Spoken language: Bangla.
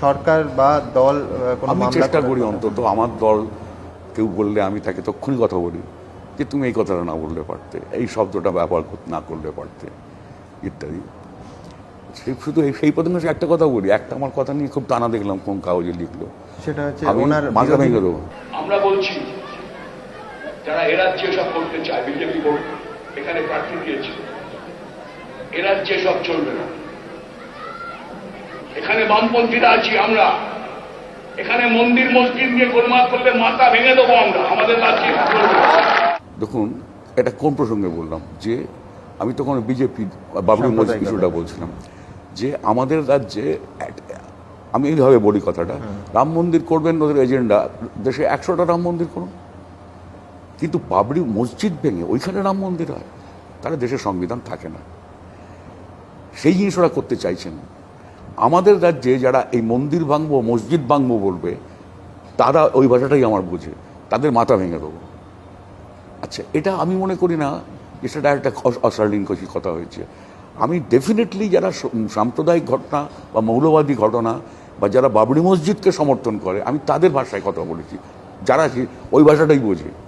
সরকার বা দল আমি চেষ্টা করি অন্তত আমার দল কেউ বললে আমি তাকে তক্ষুনি কথা বলি যে তুমি এই কথাটা না বললে পারতে এই শব্দটা ব্যবহার না করলে পারতে ইত্যাদি। সেই শুধু এই- সেই প্রসঙ্গে একটা কথা বলি একটা আমার কথা নিয়ে খুব টানা দেখলাম কোন কাগজে লিখলো। সেটা হচ্ছে ওনার মাথা ভেঙে দেবো। আমরা বলছি যারা এ রাজ্যে সব করতে চায় বিজেপি এখানে প্রার্থী দিয়েছে এ রাজ্যে সব চলবে না। এখানে বামপন্থীরা আছি আমরা। এখানে মন্দির মসজিদ নিয়ে গোলমাল করলে মাথা ভেঙে দেবো আমরা। আমাদের রাজ্যে। দেখুন এটা কোন প্রসঙ্গে বললাম? যে আমি তখন বিজেপি বাবরি মসজিদ কিছুটা বলছিলাম। যে আমাদের রাজ্যে আমি এইভাবে বলি কথাটা। রাম মন্দির করবেন ওদের এজেন্ডা দেশে একশোটা রাম মন্দির করুন। কিন্তু বাবরি মসজিদ ভেঙে ওইখানে রাম মন্দির হয় তাহলে দেশের সংবিধান থাকে না। সেই জিনিস ওরা করতে চাইছেন। আমাদের রাজ্যে যারা এই মন্দির ভাঙবো, মসজিদ ভাঙবো বলবে, তারা ওই ভাষাটাই আমার বুঝে। তাদের মাথা ভেঙে দেবো। আচ্ছা এটা আমি মনে করি না যে সেটা একটা অস- অশালীন কিছু কথা হয়েছে। আমি ডেফিনেটলি যারা সাম্প্রদায়িক ঘটনা বা মৌলবাদী ঘটনা বা যারা বাবরি মসজিদকে সমর্থন করে, আমি তাদের ভাষায় কথা বলেছি। যারা ওই ভাষাটাই বোঝে।